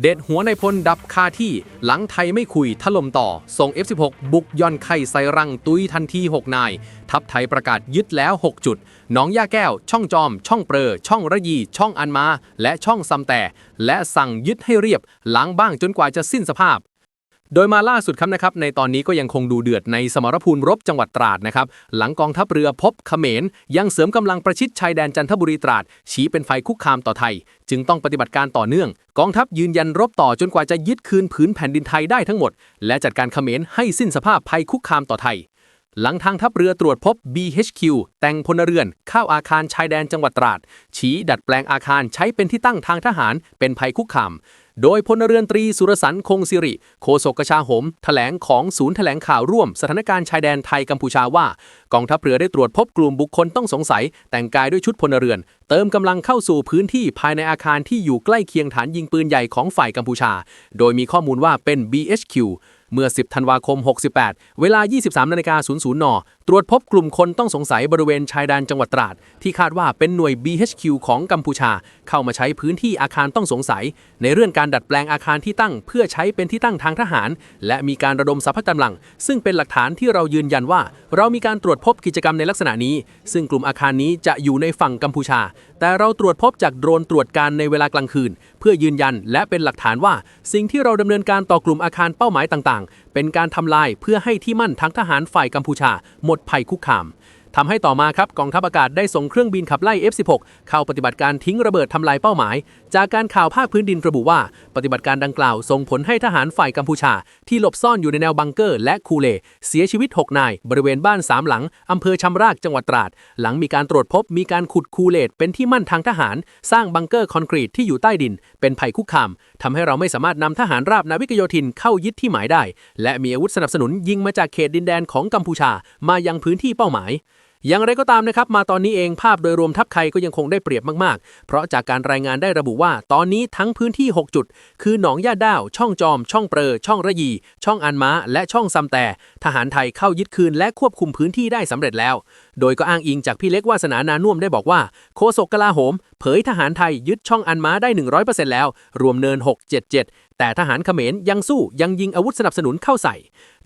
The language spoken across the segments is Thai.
เด็ดหัวในพลดับคาที่ หลังไทยไม่คุยถล่มต่อ ส่ง F16 บุกย่อนไข่ใส่รังตุยทันที 6 นาย ทัพไทยประกาศยึดแล้ว 6 จุด หนองย่าแก้ว ช่องจอม ช่องเปรอ ช่องระยี ช่องอันมา และช่องซำแต่ และสั่งยึดให้เรียบ หลังบ้างจนกว่าจะสิ้นสภาพ โดยมาล่าสุดครับนะครับ ในตอนนี้ก็ยังคงดูเดือดในสมรภูมิรบจังหวัดตราดนะครับ หลังกองทัพเรือพบเขมร ยังเสริมกำลังประชิดชายแดนจันทบุรีตราด ชี้เป็นไฟคุกคามต่อไทย จึงต้องปฏิบัติการต่อเนื่อง กองทัพยืนยันรบต่อจนกว่าจะยึดคืนผืนแผ่นดินไทยได้ทั้งหมด และจัดการเขมรให้สิ้นสภาพภัยคุกคามต่อไทย หลังทางทัพเรือตรวจพบ BHQ แต่งพลเรือน เข้าอาคารชายแดนจังหวัดตราด ชี้ดัดแปลงอาคารใช้เป็นที่ตั้งทางทหารเป็นภัยคุกคาม โดยพลเรือนตรีสุรสันต์คงสิริ โฆษกชาหมแถลงของศูนย์แถลงข่าวร่วม สถานการณ์ชายแดนไทยกัมพูชาว่า กองทัพเรือได้ตรวจพบกลุ่มบุคคลต้องสงสัย แต่งกายด้วยชุดพลเรือน เติมกำลังเข้าสู่พื้นที่ภายในอาคารที่อยู่ใกล้เคียงฐานยิงปืนใหญ่ของฝ่ายกัมพูชา โดยมีข้อมูลว่าเป็น BHQ เมื่อ 10 ธันวาคม 68 เวลา 23นาฬิกา00 น ตรวจพบกลุ่มคนต้องสงสัยบริเวณชายแดนจังหวัดตราด ที่คาดว่าเป็นหน่วย BHQ ของกัมพูชา เข้ามาใช้พื้นที่อาคารต้องสงสัย ในเรื่องการดัดแปลงอาคารที่ตั้ง เพื่อใช้เป็นที่ตั้งทางทหาร และมีการระดมสรรพกำลัง ซึ่งเป็นหลักฐานที่เรายืนยันว่า เรามีการตรวจพบกิจกรรมในลักษณะนี้ ซึ่งกลุ่มอาคารนี้จะอยู่ในฝั่งกัมพูชา แต่เราตรวจพบจากโดรนตรวจการในเวลากลางคืน เพื่อยืนยันและเป็นหลักฐานว่า สิ่งที่เราดำเนินการต่อกลุ่มอาคารเป้าหมายต่างๆเป็นการทำลายเพื่อให้ที่มั่นทั้งทหารฝ่ายกัมพูชา หมดภัยคุกคาม ทำให้ต่อมาครับกองทัพอากาศได้ส่งเครื่องบินขับไล่ F16 เข้าปฏิบัติการทิ้งระเบิดทำลายเป้าหมาย จากการข่าวภาคพื้นดินระบุว่า ปฏิบัติการดังกล่าวส่งผลให้ทหารฝ่ายกัมพูชา ที่หลบซ่อนอยู่ในแนวบังเกอร์ และคูเลเสียชีวิต 6 นาย บริเวณบ้านสามหลังอำเภอชำรากจังหวัดตราด หลังมีการตรวจพบมีการขุดคูเลตเป็นที่มั่นทางทหาร สร้างบังเกอร์คอนกรีตที่อยู่ใต้ดิน เป็นภัยคุกคามทำให้เราไม่สามารถนำทหารราบนาวิกโยธินเข้ายึดที่หมายได้ และมีอาวุธสนับสนุนยิงมาจากเขตดินแดนของกัมพูชามายังพื้นที่เป้าหมาย อย่างไรก็ตามนะครับมาตอนนี้เองภาพโดยรวมทัพไทยก็ยังคงได้เปรียบมากๆ เพราะจากการรายงานได้ระบุว่า ตอนนี้ทั้งพื้นที่ 6 จุด คือหนองย่าด้าว ช่องจอม ช่องเปรอ ช่องระยี ช่องอันม้า และช่องซำแต่ ทหารไทยเข้ายึดคืนและควบคุมพื้นที่ได้สำเร็จแล้ว โดยก็อ้างอิงจากพี่เล็กวาสนานานุ่มได้บอกว่าโฆษกกลาโหม เผยทหารไทยยึดช่องอันม้าได้ 100%แล้ว รวมเนิน 677 แต่ทหารเขมรยังสู้ยังยิงอาวุธสนับสนุนเข้าใส่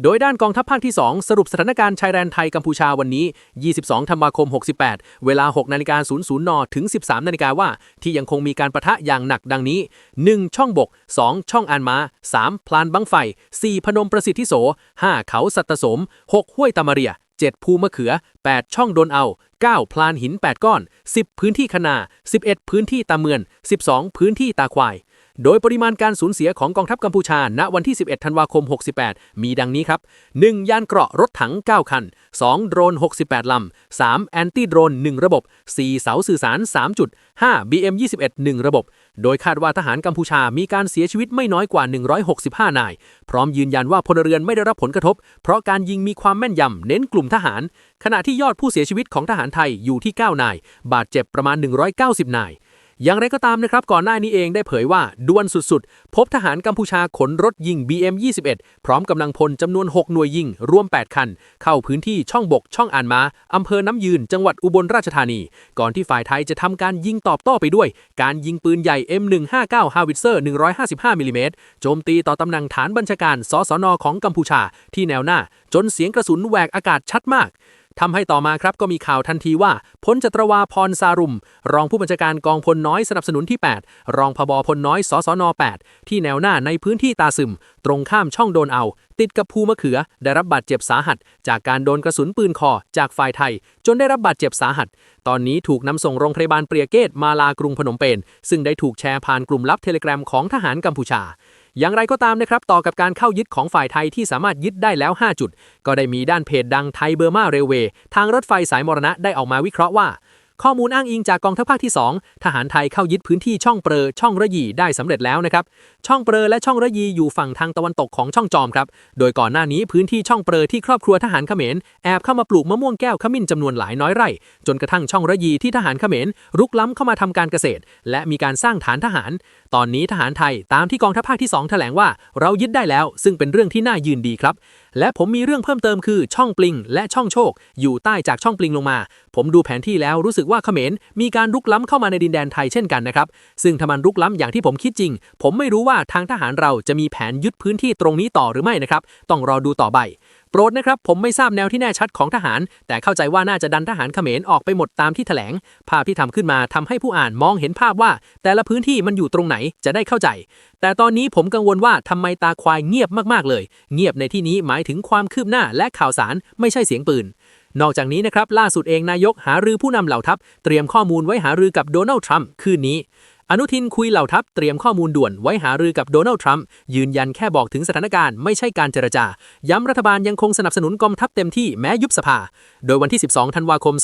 โดยด้านกองทัพภาคที่ 2 สรุปสถานการณ์ชายแดนไทยกัมพูชาวันนี้ 22 ธันวาคม 68 เวลา 6นาฬิกา00นถึง 13นาฬิกาว่า ที่ยังคงมีการประทะอย่างหนักดังนี้ 1. ช่องบก 2. ช่องอานมา 3. พลานบังไฟ 4. พนมประสิทธิโส 5. เขาสัตตสม 6. ห้วยตามาเรีย 7. ภูมะเขือ 8. ช่องโดนเอา 9. พลานหิน 8 ก้อน 10 พื้นที่คนา11 พื้นที่ตาเมือน 12 พื้นที่ตาควาย โดยปริมาณการสูญเสียของกองทัพกัมพูชา ณ วันที่ 11 ธันวาคม 68 มีดังนี้ครับ 1. ยานเกราะรถถัง 9 คัน 2. โดรน 68 ลำ 3. แอนตี้โดรน 1 ระบบ 4. เสาสื่อสาร 3 จุด 5. BM 21 1 ระบบ โดยคาดว่าทหารกัมพูชามีการเสียชีวิตไม่น้อยกว่า 165 นาย พร้อมยืนยันว่าพลเรือนไม่ได้รับผลกระทบ เพราะการยิงมีความแม่นยำเน้นกลุ่มทหาร ขณะที่ยอดผู้เสียชีวิตของทหารไทยอยู่ที่ 9 นาย บาดเจ็บประมาณ 190 นาย อย่างไรก็ตามนะครับก่อนหน้านี้เองได้เผยว่าดวนสุดๆ พบทหารกัมพูชาขนรถยิง BM21 พร้อมกำลังพลจำนวน 6 หน่วยยิง รวม 8 คัน เข้าพื้นที่ช่องบกช่องอ่านมาอำเภอน้ำยืน จังหวัดอุบลราชธานี ก่อนที่ฝ่ายไทยจะทำการยิงตอบโต้ไปด้วย การยิงปืนใหญ่ M159 Howitzer 155มิลลิเมตรโจมตีต่อตำแหน่งฐานบัญชาการสสนของกัมพูชา ที่แนวหน้า จนเสียงกระสุนแหวกอากาศชัดมาก ทำให้ต่อมาครับก็มีข่าวทันทีว่าพลจัตรวาพรซารุม รองผู้บัญชาการกองพลน้อยสนับสนุนที่ 8 รองพบพลน้อยสสน 8 ที่แนวหน้าในพื้นที่ตาซึม ตรงข้ามช่องโดนเอา ติดกับภูมะเขือ ได้รับบาดเจ็บสาหัส จากการโดนกระสุนปืนคอจากฝ่ายไทย จนได้รับบาดเจ็บสาหัส ตอนนี้ถูกนำส่งโรงพยาบาลเปรียเกตมาลากรุงพนมเปญซึ่งได้ถูกแชร์ผ่านกลุ่มลับเทเลกรามของทหารกัมพูชา อย่างไรก็ตามนะครับต่อกับการเข้ายึดของฝ่ายไทยที่สามารถยึดได้แล้ว 5 จุด ก็ได้มีด้านเพจดังไทยเบอร์มาเรเวทางรถไฟสายมรณะได้ออกมาวิเคราะห์ว่า ข้อมูลอ้างอิงจากกองทัพภาคที่ 2 ทหารไทยเข้ายึดพื้นที่ช่องเปรอช่องระยีได้สำเร็จแล้วนะครับ ช่องเปรอและช่องระยีอยู่ฝั่งทางตะวันตกของช่องจอมครับ โดยก่อนหน้านี้พื้นที่ช่องเปรอที่ครอบครัวทหารเขมรแอบเข้ามาปลูกมะม่วงแก้วขมิ้นจำนวนหลายน้อยไร่ จนกระทั่งช่องระยีที่ทหารเขมรรุกล้ำเข้ามาทำการเกษตร และมีการสร้างฐานทหาร ตอนนี้ทหารไทยตามที่กองทัพภาคที่ 2 แถลงว่า เรายึดได้แล้ว ซึ่งเป็นเรื่องที่น่ายืนดีครับและผมมีเรื่องเพิ่มเติมคือช่องปลิง และช่องโชค อยู่ใต้จากช่องปลิงลงมา ผมดูแผนที่แล้วรู้สึกว่าเขมรมีการรุกล้ำเข้ามาในดินแดนไทยเช่นกันนะครับ ซึ่งถ้ามันรุกล้ำอย่างที่ผมคิดจริง ผมไม่รู้ว่าทางทหารเราจะมีแผนยึดพื้นที่ตรงนี้ต่อหรือไม่นะครับ ต้องรอดูต่อไป โปรดนะครับ ผมไม่ทราบแนวที่แน่ชัดของทหาร แต่เข้าใจว่าน่าจะดันทหารเขมรออกไปหมดตามที่แถลง ภาพที่ทำขึ้นมาทำให้ผู้อ่านมองเห็นภาพว่า แต่ละพื้นที่มันอยู่ตรงไหนจะได้เข้าใจ แต่ตอนนี้ผมกังวลว่าทำไมตาควายเงียบมากๆเลย เงียบในที่นี้หมายถึงความคืบหน้าและข่าวสารไม่ใช่เสียงปืนนอกจากนี้นะครับ ล่าสุดเองนายกหารือผู้นำเหล่าทัพ เตรียมข้อมูลไว้หารือกับโดนัลด์ทรัมป์คืนนี้ อนุทินคุยเหล่าทัพเตรียมข้อมูลด่วนไว้หารือกับโดนัลด์ทรัมป์ยืนยันแค่บอกถึงสถานการณ์ไม่ใช่การเจรจา ย้ำรัฐบาลยังคงสนับสนุนกองทัพเต็มที่แม้ยุบสภา โดยวันที่ 12 ธันวาคม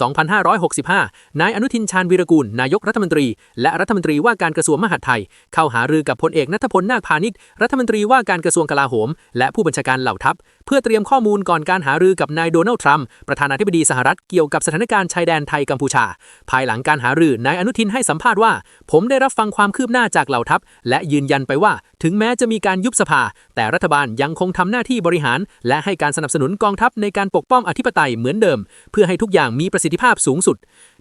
2565 นายอนุทินชาญวีรกูล นายกรัฐมนตรี และรัฐมนตรีว่าการกระทรวงมหาดไทย เข้าหารือกับพลเอกนัทพลนาคพาณิชย์รัฐมนตรีว่าการกระทรวงกลาโหม และผู้บัญชาการเหล่าทัพ เพื่อเตรียมข้อมูลก่อนการหารือกับนายโดนัลด์ทรัมป์ประธานาธิบดีสหรัฐเกี่ยวกับสถานการณ์ชายแดนไทยกัมพูชา ภายหลังการหารือนายอนุทินให้สัมภาษณ์ว่า ผมได้รับฟังความคืบหน้าจากเหล่าทัพ และยืนยันไปว่า ถึงแม้จะมีการยุบสภา แต่รัฐบาลยังคงทำหน้าที่บริหาร และให้การสนับสนุนกองทัพในการปกป้องอธิปไตยเหมือนเดิม เพื่อให้ทุกอย่างมีประสิทธิภาพสูงสุด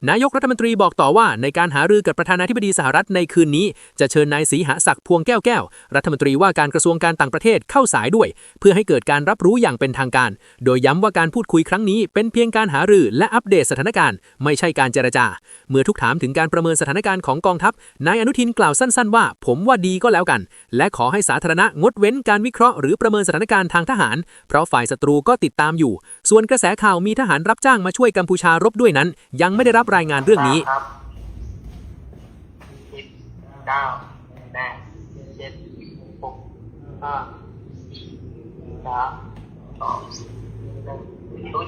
นายกรัฐมนตรีบอกต่อว่า ในการหารือกับประธานาธิบดีสหรัฐในคืนนี้ จะเชิญนายศรีหศักดิ์พวงแก้วแก้วรัฐมนตรีว่าการกระทรวงการต่างประเทศเข้าสายด้วย เพื่อให้เกิดการรับรู้อย่างเป็นทางการ โดยย้ำว่าการพูดคุยครั้งนี้ เป็นเพียงการหารือและอัปเดตสถานการณ์ ไม่ใช่การเจรจา เมื่อทุกถามถึงการประเมินสถานการณ์ของกองทัพนายนุทินกล่าวสั้นๆว่า ผมว่าดีก็แล้วกัน และขอให้สาธารณะงดเว้นการวิเคราะห์หรือประเมินสถานการณ์ทางทหาร เพราะฝ่ายศัตรูก็ติดตามอยู่ ส่วนกระแสข่าวมีทหารรับจ้างมาช่วยกัมพูชารบด้วยนั้น ยังไม่ได้รับรายงานเรื่องนี้ครับสิบเก้าแปดเจ็ดหกห้าสามสองหนึ่งตุ้ย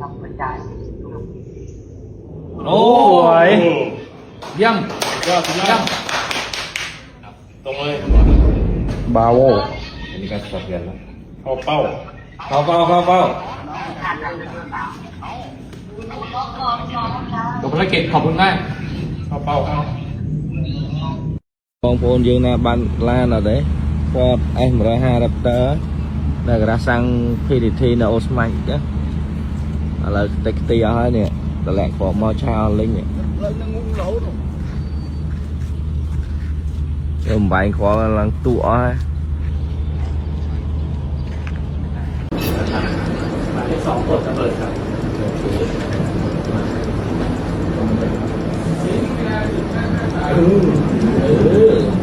ทำกระจาย โอ้ยเยี่ยมยอดเยี่ยมตรงเลย บาโว อันนี้ก็สะเทือนแล้ว เข้าเป้า เข้าเป้าเข้าเป้าจบภารกิจขอบคุณมาก เข้าเป้าเข้า បងប្អូនយើងណាបានឡានអត់ទេគាត់ S150 Raptor នៅកណ្ដាស់សាំង PDT នៅអូស្មាច់ណាឥឡូវតិចខ្ទីអស់ហើយនេះ តម្លាក់គាត់មកឆាអស់លីងនេះខ្ញុំបាញ់គាត់ឡើងទូអស់ហើយ เออ